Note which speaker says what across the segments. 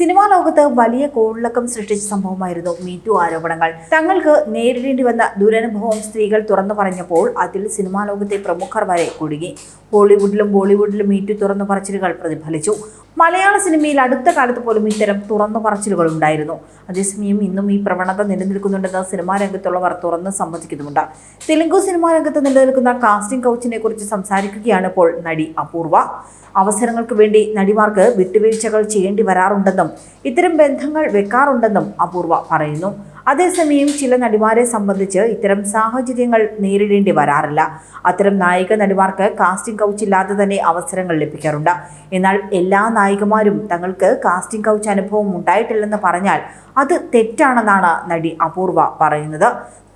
Speaker 1: Cinema ലോകത്ത് വലിയ കോളിളക്കം സൃഷ്ടിച്ച സംഭവമായിരുന്നു മീറ്റു ആരോപണങ്ങൾ. തങ്ങൾക്ക് നേരിടേണ്ടി വന്ന ദുരനുഭവം സ്ത്രീകൾ തുറന്നു പറഞ്ഞപ്പോൾ അതിൽ സിനിമാ ലോകത്തെ പ്രമുഖർ വരെ കുടുങ്ങി ഹോളിവുഡിലും ബോളിവുഡിലും മീറ്റു തുറന്നു പറച്ചിലുകൾ പ്രതിഫലിച്ചു. മലയാള സിനിമയിൽ അടുത്ത കാലത്ത് പോലും ഇത്തരം തുറന്നു പറച്ചിലുകൾ ഉണ്ടായിരുന്നു. അതേസമയം ഇന്നും ഈ പ്രവണത നിലനിൽക്കുന്നുണ്ടെന്ന് സിനിമാ രംഗത്തുള്ളവർ തുറന്ന് സമ്മതിക്കുന്നുമുണ്ട്. തെലുങ്കു സിനിമാ രംഗത്ത് നിലനിൽക്കുന്ന കാസ്റ്റിംഗ് കൗച്ചിനെ കുറിച്ച് സംസാരിക്കുകയാണ് ഇപ്പോൾ നടി അപൂർവ. അവസരങ്ങൾക്ക് വേണ്ടി നടിമാർക്ക് വിട്ടുവീഴ്ചകൾ ചെയ്യേണ്ടി വരാറുണ്ടെന്നും ഇത്തരം ബന്ധങ്ങൾ വെക്കാറുണ്ടെന്നും അപൂർവ പറയുന്നു. അതേസമയം ചില നടിമാരെ സംബന്ധിച്ച് ഇത്തരം സാഹചര്യങ്ങൾ നേരിടേണ്ടി വരാറില്ല. അത്തരം നായിക നടിമാർക്ക് കാസ്റ്റിംഗ് കൗച്ച് ഇല്ലാതെ തന്നെ അവസരങ്ങൾ ലഭിക്കാറുണ്ട്. എന്നാൽ എല്ലാ നായികമാരും തങ്ങൾക്ക് കാസ്റ്റിംഗ് കൗച്ച് അനുഭവം ഉണ്ടായിട്ടില്ലെന്ന് പറഞ്ഞാൽ അത് തെറ്റാണെന്നാണ് നടി അപൂർവ പറയുന്നത്.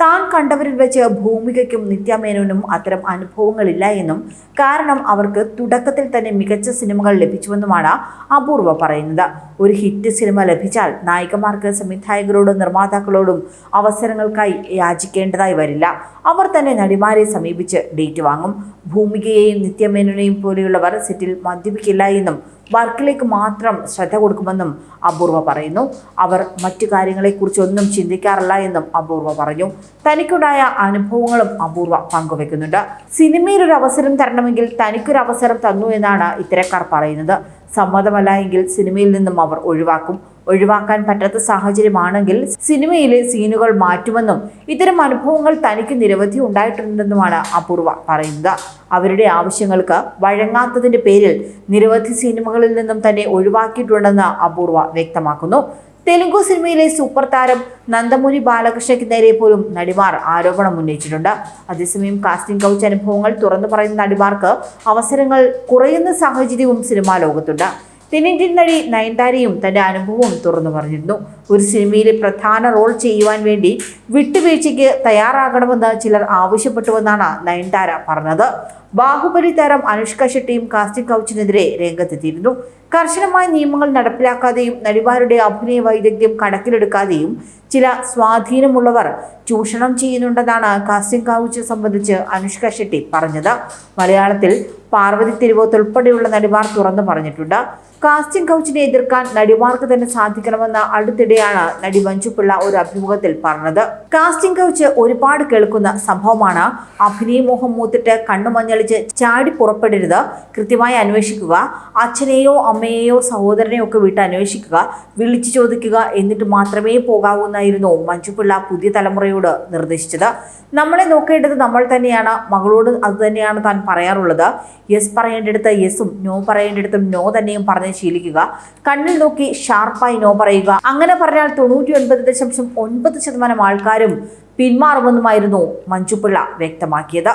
Speaker 1: താൻ കണ്ടവരിൽ വെച്ച് ഭൂമികയ്ക്കും നിത്യമേനോനും അത്തരം അനുഭവങ്ങളില്ല എന്നും കാരണം അവർക്ക് തുടക്കത്തിൽ തന്നെ മികച്ച സിനിമകൾ ലഭിച്ചുവെന്നുമാണ് അപൂർവ പറയുന്നത്. ഒരു ഹിറ്റ് സിനിമ ലഭിച്ചാൽ നായികമാർക്ക് സംവിധായകരോടും നിർമ്മാതാക്കളോടും അവസരങ്ങൾക്കായി യാചിക്കേണ്ടതായി വരില്ല. അവർ തന്നെ നടിമാരെ സമീപിച്ച് ഡേറ്റ് വാങ്ങും. ഭൂമികയെയും നിത്യമേനോനെയും പോലെയുള്ളവർ സെറ്റിൽ മദ്യപിക്കില്ല എന്നും വർക്കിലേക്ക് മാത്രം ശ്രദ്ധ കൊടുക്കുമെന്നും അപൂർവ പറയുന്നു. അവർ മറ്റു കാര്യങ്ങളെക്കുറിച്ചൊന്നും ചിന്തിക്കാറില്ല എന്നും അപൂർവ പറഞ്ഞു. തനിക്കുണ്ടായ അനുഭവങ്ങളും അപൂർവ പങ്കുവെക്കുന്നുണ്ട്. സിനിമയിൽ ഒരു അവസരം തരണമെങ്കിൽ തനിക്കൊരു അവസരം തന്നു എന്നാണ് ഇത്തരക്കാർ പറയുന്നത്. സമ്മതമല്ല എങ്കിൽ സിനിമയിൽ നിന്നും അവർ ഒഴിവാക്കും. ഒഴിവാക്കാൻ പറ്റാത്ത സാഹചര്യമാണെങ്കിൽ സിനിമയിലെ സീനുകൾ മാറ്റുമെന്നും ഇത്തരം അനുഭവങ്ങൾ തനിക്ക് നിരവധി ഉണ്ടായിട്ടുണ്ടെന്നുമാണ് അപൂർവ പറയുന്നത്. അവരുടെ ആവശ്യങ്ങൾക്ക് വഴങ്ങാത്തതിന്റെ പേരിൽ നിരവധി സിനിമകളിൽ നിന്നും തന്നെ ഒഴിവാക്കിയിട്ടുണ്ടെന്ന് അപൂർവ വ്യക്തമാക്കുന്നു. തെലുങ്കു സിനിമയിലെ സൂപ്പർ താരം നന്ദമുനി ബാലകൃഷ്ണയ്ക്ക് നേരെ പോലും നടിമാർ ആരോപണം ഉന്നയിച്ചിട്ടുണ്ട്. അതേസമയം കാസ്റ്റിംഗ് കൗച്ച് അനുഭവങ്ങൾ തുറന്നു പറയുന്ന നടിമാർക്ക് അവസരങ്ങൾ കുറയുന്ന സാഹചര്യവും സിനിമാ ലോകത്തുണ്ട്. തെന്നിന്ത്യൻ നടി നയൻതാരയും തന്റെ അനുഭവവും തുറന്നു പറഞ്ഞിരുന്നു. ഒരു സിനിമയിലെ പ്രധാന റോൾ ചെയ്യുവാൻ വേണ്ടി വിട്ടുവീഴ്ചയ്ക്ക് തയ്യാറാകണമെന്ന് ചിലർ ആവശ്യപ്പെട്ടുവെന്നാണ് നയൻതാര പറഞ്ഞത്. ബാഹുബലി താരം അനുഷ്ക ഷെട്ടിയും കാസ്റ്റിംഗ് കൗച്ചിനെതിരെ രംഗത്തെത്തിയിരുന്നു. കർശനമായ നിയമങ്ങൾ നടപ്പിലാക്കാതെയും നടിമാരുടെ അഭിനയ വൈദഗ്ധ്യം കണക്കിലെടുക്കാതെയും ചില സ്വാധീനമുള്ളവർ ചൂഷണം ചെയ്യുന്നുണ്ടെന്നാണ് കാസ്റ്റിംഗ് കൗച്ച് സംബന്ധിച്ച് അനുഷ്ക ഷെട്ടി പറഞ്ഞത്. മലയാളത്തിൽ പാർവതി തിരുവോത്ത് ഉൾപ്പെടെയുള്ള നടിമാർ തുറന്നു പറഞ്ഞിട്ടുണ്ട്. കാസ്റ്റിംഗ് കൗച്ചിനെ എതിർക്കാൻ നടിമാർക്ക് തന്നെ സാധിക്കണമെന്ന് അടുത്തിടെയാണ് നടി മഞ്ജുപിള്ള ഒരു അഭിമുഖത്തിൽ പറഞ്ഞത്. കാസ്റ്റിംഗ് കൗച്ച് ഒരുപാട് കേൾക്കുന്ന സംഭവമാണ് അഭിനയ മോഹം മൂത്തിട്ട് കണ്ണുമഞ്ഞളിച്ച് ചാടി പുറപ്പെടരുത് കൃത്യമായി അന്വേഷിക്കുക അച്ഛനെയോ അമ്മയെയോ സഹോദരനെയോ ഒക്കെ വിട്ട് അന്വേഷിക്കുക വിളിച്ചു ചോദിക്കുക എന്നിട്ട് മാത്രമേ പോകാവൂന്നായിരുന്നു മഞ്ജുപിള്ള പുതിയ തലമുറയോട് നിർദ്ദേശിച്ചത്. നമ്മളെ നോക്കേണ്ടത് നമ്മൾ തന്നെയാണ് മകളോട് അത് തന്നെയാണ് താൻ പറയാറുള്ളത്. യെസ് പറയേണ്ടിടത്ത് യെസും നോ പറയേണ്ടിടത്തും നോ തന്നെയും പറഞ്ഞ് ശീലിക്കുക. കണ്ണിൽ നോക്കി ഷാർപ്പായി നോ പറയുക. അങ്ങനെ പറഞ്ഞാൽ തൊണ്ണൂറ്റി ഒൻപത് ദശാംശം ഒൻപത് ശതമാനം ആൾക്കാരും പിന്മാറുമെന്നുമായിരുന്നു മഞ്ജുപിള്ള വ്യക്തമാക്കിയത്.